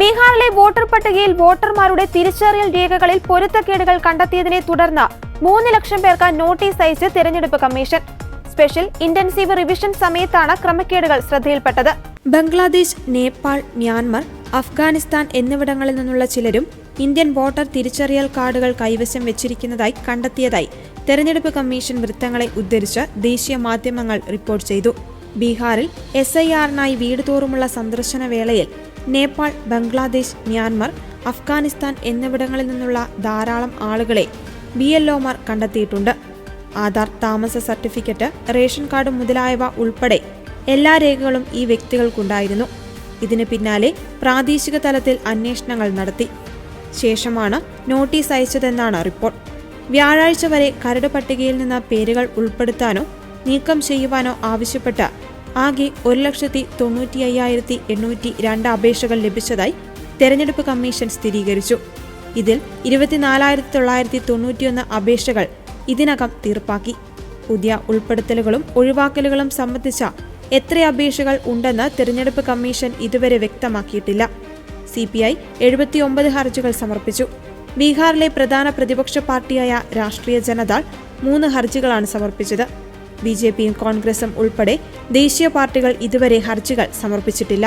ബീഹാറിലെ വോട്ടർ പട്ടികയിൽ വോട്ടർമാരുടെ തിരിച്ചറിയൽ രേഖകളിൽ പൊരുത്തക്കേടുകൾ കണ്ടെത്തിയതിനെ തുടർന്ന് മൂന്ന് ലക്ഷം പേർക്ക് നോട്ടീസ് അയച്ച് തെരഞ്ഞെടുപ്പ് കമ്മീഷൻ. സ്പെഷ്യൽ ഇന്റൻസീവ് റിവിഷൻ സമയത്താണ് ക്രമക്കേടുകൾ ശ്രദ്ധയിൽപ്പെട്ടത്. ബംഗ്ലാദേശ് നേപ്പാൾ മ്യാൻമർ അഫ്ഗാനിസ്ഥാൻ എന്നിവിടങ്ങളിൽ നിന്നുള്ള ചിലരും ഇന്ത്യൻ വോട്ടർ തിരിച്ചറിയൽ കാർഡുകൾ കൈവശം വെച്ചിരിക്കുന്നതായി കണ്ടെത്തിയതായി തെരഞ്ഞെടുപ്പ് കമ്മീഷൻ വൃത്തങ്ങളെ ഉദ്ധരിച്ച് ദേശീയ മാധ്യമങ്ങൾ റിപ്പോർട്ട് ചെയ്തു. ബീഹാറിൽ എസ് ഐ ആറിനായി വീട് തോറുമുള്ള സന്ദർശന വേളയിൽ നേപ്പാൾ ബംഗ്ലാദേശ് മ്യാൻമർ അഫ്ഗാനിസ്ഥാൻ എന്നിവിടങ്ങളിൽ നിന്നുള്ള ധാരാളം ആളുകളെ ബി എൽ ഒമാർ കണ്ടെത്തിയിട്ടുണ്ട്. ആധാർ താമസ സർട്ടിഫിക്കറ്റ് റേഷൻ കാർഡ് മുതലായവ ഉൾപ്പെടെ എല്ലാ രേഖകളും ഈ വ്യക്തികൾക്കുണ്ടായിരുന്നു. ഇതിന് പിന്നാലെ പ്രാദേശിക തലത്തിൽ അന്വേഷണങ്ങൾ നടത്തി. ശേഷമാണ് നോട്ടീസ് അയച്ചതെന്നാണ് റിപ്പോർട്ട്. വ്യാഴാഴ്ച വരെ കരട് പട്ടികയിൽ നിന്ന് പേരുകൾ ഉൾപ്പെടുത്താനോ നീക്കം ചെയ്യുവാനോ ആവശ്യപ്പെട്ട് ആകെ ഒരു ലക്ഷത്തി തൊണ്ണൂറ്റി അയ്യായിരത്തി എണ്ണൂറ്റി രണ്ട് അപേക്ഷകൾ ലഭിച്ചതായി തെരഞ്ഞെടുപ്പ് കമ്മീഷൻ സ്ഥിരീകരിച്ചു. ഇതിൽ ഇരുപത്തിനാലായിരത്തി തൊള്ളായിരത്തി തൊണ്ണൂറ്റിയൊന്ന് അപേക്ഷകൾ ഇതിനകം തീർപ്പാക്കി. പുതിയ ഉൾപ്പെടുത്തലുകളും ഒഴിവാക്കലുകളും സംബന്ധിച്ച എത്ര അപേക്ഷകൾ ഉണ്ടെന്ന് തെരഞ്ഞെടുപ്പ് കമ്മീഷൻ ഇതുവരെ വ്യക്തമാക്കിയിട്ടില്ല. സി പി ഐ എഴുപത്തിയൊമ്പത് ഹർജികൾ സമർപ്പിച്ചു. ബീഹാറിലെ പ്രധാന പ്രതിപക്ഷ പാർട്ടിയായ രാഷ്ട്രീയ ജനതാൾ മൂന്ന് ഹർജികളാണ് സമർപ്പിച്ചത്. ബി ജെ പിയും കോൺഗ്രസും ഉൾപ്പെടെ ദേശീയ പാർട്ടികൾ ഇതുവരെ ഹർജികൾ സമർപ്പിച്ചിട്ടില്ല.